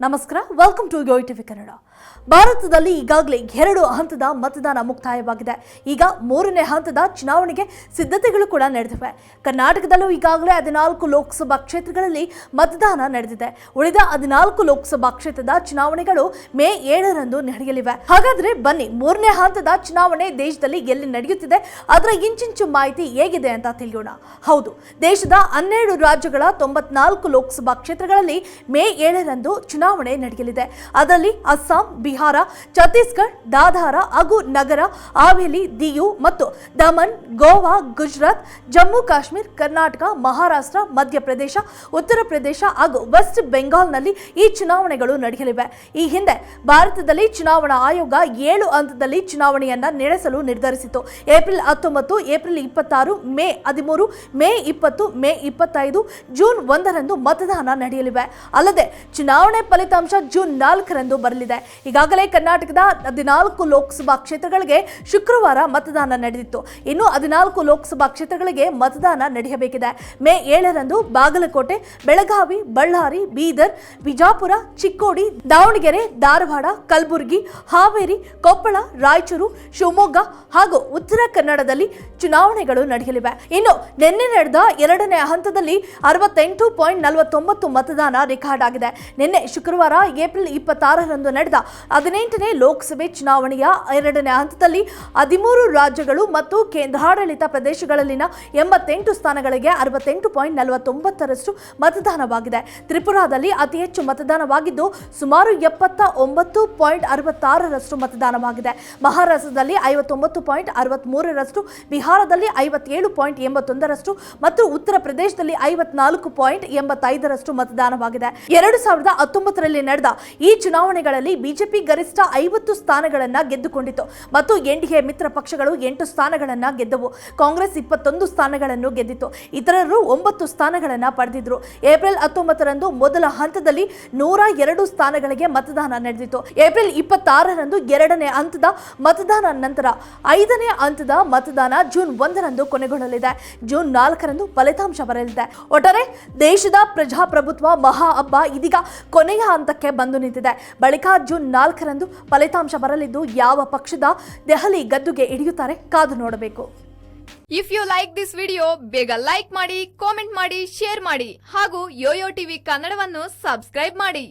ನಮಸ್ಕಾರ welcome to Yo TV Kannada ಭಾರತದಲ್ಲಿ ಈಗಾಗಲೇ ಎರಡು ಹಂತದ ಮತದಾನ ಮುಕ್ತಾಯವಾಗಿದೆ. ಈಗ ಮೂರನೇ ಹಂತದ ಚುನಾವಣೆಗೆ ಸಿದ್ಧತೆಗಳು ಕೂಡ ನಡೆದಿವೆ. ಕರ್ನಾಟಕದಲ್ಲೂ ಈಗಾಗಲೇ ಹದಿನಾಲ್ಕು ಲೋಕಸಭಾ ಕ್ಷೇತ್ರಗಳಲ್ಲಿ ಮತದಾನ ನಡೆದಿದೆ. ಉಳಿದ ಹದಿನಾಲ್ಕು ಲೋಕಸಭಾ ಕ್ಷೇತ್ರದ ಚುನಾವಣೆಗಳು ಮೇ ಏಳರಂದು ನಡೆಯಲಿವೆ. ಹಾಗಾದ್ರೆ ಬನ್ನಿ, ಮೂರನೇ ಹಂತದ ಚುನಾವಣೆ ದೇಶದಲ್ಲಿ ಎಲ್ಲಿ ನಡೆಯುತ್ತಿದೆ? ಅದರ ಇಂಚಿಂಚು ಮಾಹಿತಿ ಹೇಗಿದೆ ಅಂತ ತಿಳಿಯೋಣ. ಹೌದು, ದೇಶದ ಹನ್ನೆರಡು ರಾಜ್ಯಗಳ ತೊಂಬತ್ನಾಲ್ಕು ಲೋಕಸಭಾ ಕ್ಷೇತ್ರಗಳಲ್ಲಿ ಮೇ ಏಳರಂದು ಚುನಾವಣೆ ನಡೆಯಲಿದೆ. ಅದರಲ್ಲಿ ಅಸ್ಸಾಂ ಬಿಹಾರ, ಛತ್ತೀಸ್ಗಢ ದಾಧಾರ ಹಾಗೂ ನಗರ ಹಾವೇಲಿ ದಿಯು ಮತ್ತು ದಮನ್, ಗೋವಾ, ಗುಜರಾತ್, ಜಮ್ಮು ಕಾಶ್ಮೀರ್, ಕರ್ನಾಟಕ, ಮಹಾರಾಷ್ಟ್ರ, ಮಧ್ಯಪ್ರದೇಶ, ಉತ್ತರ ಪ್ರದೇಶ ಹಾಗೂ ವೆಸ್ಟ್ ಬೆಂಗಾಲ್ನಲ್ಲಿ ಈ ಚುನಾವಣೆಗಳು ನಡೆಯಲಿವೆ. ಈ ಹಿಂದೆ ಭಾರತದಲ್ಲಿ ಚುನಾವಣಾ ಆಯೋಗ ಏಳು ಹಂತದಲ್ಲಿ ಚುನಾವಣೆಯನ್ನ ನಡೆಸಲು ನಿರ್ಧರಿಸಿತು ಏಪ್ರಿಲ್ ಹತ್ತೊಂಬತ್ತು, ಏಪ್ರಿಲ್ ಇಪ್ಪತ್ತಾರು, ಮೇ ಹದಿಮೂರು, ಮೇ ಇಪ್ಪತ್ತು, ಮೇ ಇಪ್ಪತ್ತೈದು, ಜೂನ್ ಒಂದರಂದು ಮತದಾನ ನಡೆಯಲಿವೆ. ಅಲ್ಲದೆ, ಚುನಾವಣೆ ಫಲಿತಾಂಶ ಜೂನ್ ನಾಲ್ಕರಂದು ಬರಲಿದೆ. ಈಗಾಗಲೇ ಕರ್ನಾಟಕದ ಹದಿನಾಲ್ಕು ಲೋಕಸಭಾ ಕ್ಷೇತ್ರಗಳಿಗೆ ಶುಕ್ರವಾರ ಮತದಾನ ನಡೆದಿತ್ತು. ಇನ್ನು ಹದಿನಾಲ್ಕು ಲೋಕಸಭಾ ಕ್ಷೇತ್ರಗಳಿಗೆ ಮತದಾನ ನಡೆಯಬೇಕಿದೆ. ಮೇ ಏಳರಂದು ಬಾಗಲಕೋಟೆ, ಬೆಳಗಾವಿ, ಬಳ್ಳಾರಿ, ಬೀದರ್ ವಿಜಾಪುರ ಚಿಕ್ಕೋಡಿ, ದಾವಣಗೆರೆ, ಧಾರವಾಡ, ಕಲಬುರಗಿ, ಹಾವೇರಿ, ಕೊಪ್ಪಳ, ರಾಯಚೂರು, ಶಿವಮೊಗ್ಗ ಹಾಗೂ ಉತ್ತರ ಕನ್ನಡದಲ್ಲಿ ಚುನಾವಣೆಗಳು ನಡೆಯಲಿವೆ. ಇನ್ನು ನಿನ್ನೆ ನಡೆದ ಎರಡನೇ ಹಂತದಲ್ಲಿ ಅರವತ್ತೆಂಟು ಪಾಯಿಂಟ್ ನಲವತ್ತೊಂಬತ್ತು ಮತದಾನ ರೆಕಾರ್ಡ್ ಆಗಿದೆ. ನಿನ್ನೆ ಶುಕ್ರವಾರ ಏಪ್ರಿಲ್ ಇಪ್ಪತ್ತಾರರಂದು ನಡೆದ ಹದಿನೆಂಟನೇ ಲೋಕಸಭೆ ಚುನಾವಣೆಯ ಎರಡನೇ ಹಂತದಲ್ಲಿ ಹದಿಮೂರು ರಾಜ್ಯಗಳು ಮತ್ತು ಕೇಂದ್ರಾಡಳಿತ ಪ್ರದೇಶಗಳಲ್ಲಿನ ಎಂಬತ್ತೆಂಟು ಸ್ಥಾನಗಳಿಗೆ ಅರವತ್ತೆಂಟು ಪಾಯಿಂಟ್ ನಲವತ್ತೊಂಬತ್ತರಷ್ಟು ಮತದಾನವಾಗಿದೆ. ತ್ರಿಪುರಾದಲ್ಲಿ ಅತಿ ಹೆಚ್ಚು ಮತದಾನವಾಗಿದ್ದು ಸುಮಾರು ಎಪ್ಪತ್ತ ಒಂಬತ್ತು ಪಾಯಿಂಟ್ ಅರವತ್ತಾರರಷ್ಟು ಮತದಾನವಾಗಿದೆ. ಮಹಾರಾಷ್ಟ್ರದಲ್ಲಿ ಐವತ್ತೊಂಬತ್ತು ಪಾಯಿಂಟ್ ಅರವತ್ತ್ಮೂರರಷ್ಟು ಬಿಹಾರದಲ್ಲಿ ಐವತ್ತೇಳು ಪಾಯಿಂಟ್ ಎಂಬತ್ತೊಂದರಷ್ಟು ಮತ್ತು ಉತ್ತರ ಪ್ರದೇಶದಲ್ಲಿ ಐವತ್ನಾಲ್ಕು ಪಾಯಿಂಟ್ ಎಂಬತ್ತೈದರಷ್ಟು ಮತದಾನವಾಗಿದೆ. ಎರಡು ಸಾವಿರದ ಹತ್ತೊಂಬತ್ತರಲ್ಲಿ ನಡೆದ ಈ ಚುನಾವಣೆಗಳಲ್ಲಿ ಬಿಜೆಪಿ ಗರಿಷ್ಠ ಐವತ್ತು ಸ್ಥಾನಗಳನ್ನು ಗೆದ್ದುಕೊಂಡಿತು ಮತ್ತು ಎನ್ಡಿಎ ಮಿತ್ರ ಪಕ್ಷಗಳು ಎಂಟು ಸ್ಥಾನಗಳನ್ನು ಗೆದ್ದವು. ಕಾಂಗ್ರೆಸ್ ಇಪ್ಪತ್ತೊಂದು ಸ್ಥಾನಗಳನ್ನು ಗೆದ್ದಿತು ಇತರರು ಒಂಬತ್ತು ಸ್ಥಾನಗಳನ್ನು ಪಡೆದಿದ್ರು. ಏಪ್ರಿಲ್ ಹತ್ತೊಂಬತ್ತರಂದು ಮೊದಲ ಹಂತದಲ್ಲಿ ನೂರ ಎರಡು ಸ್ಥಾನಗಳಿಗೆ ಮತದಾನ ನಡೆದಿತ್ತು. ಏಪ್ರಿಲ್ ಇಪ್ಪತ್ತಾರರಂದು ಎರಡನೇ ಹಂತದ ಮತದಾನ ನಂತರ ಐದನೇ ಹಂತದ ಮತದಾನ ಜೂನ್ ಒಂದರಂದು ಕೊನೆಗೊಳ್ಳಲಿದೆ. ಜೂನ್ ನಾಲ್ಕರಂದು ಫಲಿತಾಂಶ ಬರಲಿದೆ. ಒಟ್ಟಾರೆ ದೇಶದ ಪ್ರಜಾಪ್ರಭುತ್ವ ಮಹಾ ಹಬ್ಬ ಇದೀಗ ಕೊನೆಯ ಹಂತಕ್ಕೆ ಬಂದು ನಿಂತಿದೆ. ಬಳಿಕ ಜೂನ್ ನಾಲ್ಕರಂದು ಫಲಿತಾಂಶ ಬರಲಿದ್ದು ಯಾವ ಪಕ್ಷದ ದೆಹಲಿ ಗದ್ದುಗೆ ಹಿಡಿಯುತ್ತಾರೆ ಕಾದು ನೋಡಬೇಕು. If you like this video ಬೇಗ ಲೈಕ್ ಮಾಡಿ ಕಾಮೆಂಟ್ ಮಾಡಿ ಶೇರ್ ಮಾಡಿ ಹಾಗೂ ಯೋಯೋ ಟಿವಿ ಕನ್ನಡವನ್ನು ಸಬ್ಸ್ಕ್ರೈಬ್ ಮಾಡಿ.